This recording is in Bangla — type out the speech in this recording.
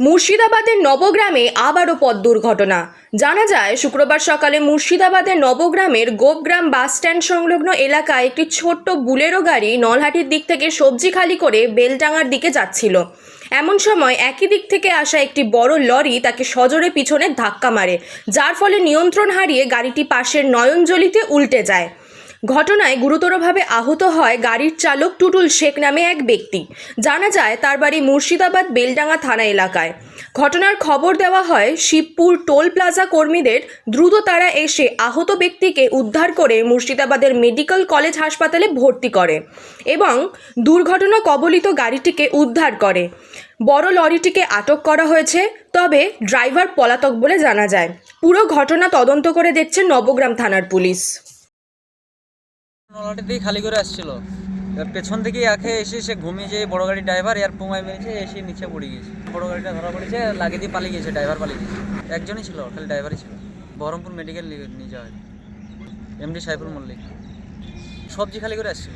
মুর্শিদাবাদের নবগ্রামে আবারও পথ দুর্ঘটনা। জানা যায়, শুক্রবার সকালে মুর্শিদাবাদের নবগ্রামের গোপগ্রাম বাসস্ট্যান্ড সংলগ্ন এলাকায় একটি ছোট্ট বুলেরো গাড়ি নলহাটির দিক থেকে সবজি খালি করে বেলডাঙার দিকে যাচ্ছিল। এমন সময় একই দিক থেকে আসা একটি বড় লরি তাকে সজোরে পিছনে ধাক্কা মারে, যার ফলে নিয়ন্ত্রণ হারিয়ে গাড়িটি পাশের নয়নজলিতে উল্টে যায়। ঘটনায় গুরুতরভাবে আহত হয় গাড়ির চালক টুটুল শেখ নামে এক ব্যক্তি। জানা যায়, তার বাড়ি মুর্শিদাবাদ বেলডাঙ্গা থানা এলাকায়। ঘটনার খবর দেওয়া হয়, শিবপুর টোল প্লাজা কর্মীদের দ্রুত তারা এসে আহত ব্যক্তিকে উদ্ধার করে মুর্শিদাবাদের মেডিকেল কলেজ হাসপাতালে ভর্তি করে এবং দুর্ঘটনা কবলিত গাড়িটিকে উদ্ধার করে। বড় লরিটিকে আটক করা হয়েছে, তবে ড্রাইভার পলাতক বলে জানা যায়। পুরো ঘটনা তদন্ত করে দেখছে নবগ্রাম থানার পুলিশ। নলাটি দিয়ে খালি করে আসছিল। এবার পেছন থেকে আখে এসে সে ঘুমিয়ে যেয়ে বড় গাড়ি ড্রাইভার এর পোঙায় মেরেছে, এসে নিচে পড়ে গিয়েছে। বড় গাড়িটা ধরা পড়েছে, লাগিয়ে দিয়ে পালিয়ে গিয়েছে ড্রাইভার পালিয়ে গিয়েছে। একজনই ছিল, খালি ড্রাইভারই ছিল। বহরমপুর মেডিকেল নিয়ে যাওয়া হয় এমডি সাইফুল মল্লিক। সবজি খালি করে আসছিল।